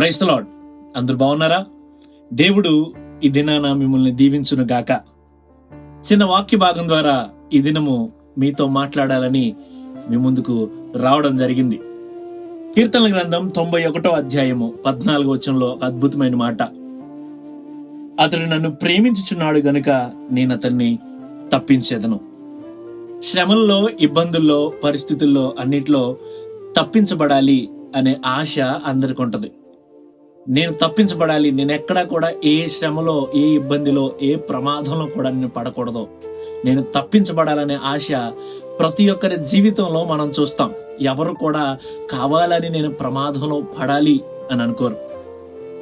క్రైస్తలాడ్ అందరు బాగున్నారా? దేవుడు ఈ దినాన మిమ్మల్ని దీవించును గాక. చిన్న వాక్య భాగం ద్వారా ఈ దినము మీతో మాట్లాడాలని మీ ముందుకు రావడం జరిగింది. కీర్తన గ్రంథం తొంభై ఒకటో అధ్యాయము పద్నాలుగో వచనంలో ఒక అద్భుతమైన మాట. అతడు నన్ను ప్రేమించుచున్నాడు గనుక నేను అతన్ని తప్పించేదను. శ్రమల్లో ఇబ్బందుల్లో పరిస్థితుల్లో అన్నిట్లో తప్పించబడాలి అనే ఆశ అందరికి ఉంటది నేను తప్పించబడాలి. నేను ఎక్కడా కూడా ఏ శ్రమలో ఏ ఇబ్బందిలో ఏ ప్రమాదంలో కూడా నేను పడకూడదు. నేను తప్పించబడాలనే ఆశ ప్రతి ఒక్కరి జీవితంలో మనం చూస్తాం. ఎవరు కూడా కావాలని నేను ప్రమాదంలో పడాలి అని అనుకోరు.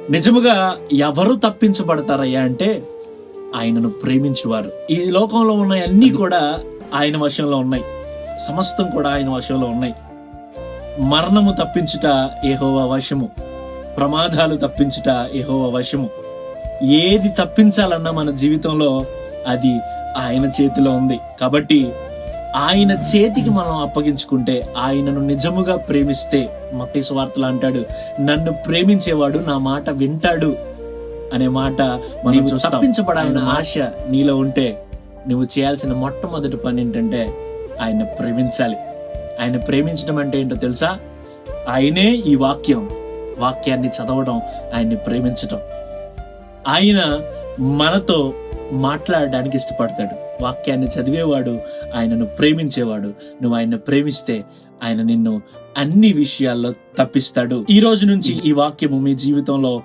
నిజముగా ఎవరు తప్పించబడతారయ్యా అంటే ఆయనను ప్రేమించేవారు. ఈ లోకంలో ఉన్న అన్నీ కూడా ఆయన వశంలో ఉన్నాయి. సమస్తం కూడా ఆయన వశంలో ఉన్నాయి. మరణము తప్పించుట ఏహోవా వశము. ప్రమాదాలు తప్పించుట ఏహోవా వశము. ఏది తప్పించాలన్నా మన జీవితంలో అది ఆయన చేతిలో ఉంది. కాబట్టి ఆయన చేతికి మనం అప్పగించుకుంటే ఆయనను నిజముగా ప్రేమిస్తే మట్టి స్వార్థలు అంటాడు నన్ను ప్రేమించేవాడు నా మాట వింటాడు అనే మాట మనం తప్పించబడాలన్న ఆశ నీలో ఉంటే నువ్వు చేయాల్సిన మొట్టమొదటి పని ఏంటంటే ఆయన ప్రేమించాలి. ఆయన ప్రేమించడం అంటే ఏంటో తెలుసా? ఆయనే ఈ వాక్యం. వాక్యాన్ని చదవడం ఆయన్ని ప్రేమించటం. ఆయన మనతో మాట్లాడడానికి ఇష్టపడతాడు. వాక్యాన్ని చదివేవాడు ఆయనను ప్రేమించేవాడు. నువ్వు ఆయన్ని ప్రేమిస్తే ఆయన నిన్ను అన్ని విషయాల్లో తప్పిస్తాడు. ఈ రోజు నుంచి ఈ వాక్యము మీ జీవితంలో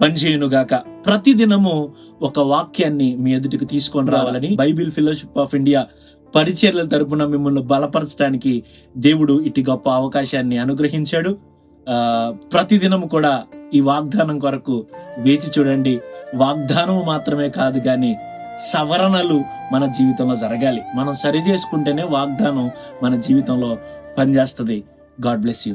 పనిచేయునుగాక. ప్రతి దినము ఒక వాక్యాన్ని మీ ఎదుటికి తీసుకొని రావాలని బైబిల్ ఫెలోషిప్ ఆఫ్ ఇండియా పరిచర్ల తరపున మిమ్మల్ని బలపరచడానికి దేవుడు ఇటు గొప్ప అవకాశాన్ని అనుగ్రహించాడు. ప్రతిదినం కూడా ఈ వాగ్దానం కొరకు వేచి చూడండి. వాగ్దానం మాత్రమే కాదు కానీ సవరణలు మన జీవితంలో జరగాలి. మనం సరి చేసుకుంటేనే వాగ్దానం మన జీవితంలో పనిచేస్తుంది. God bless you.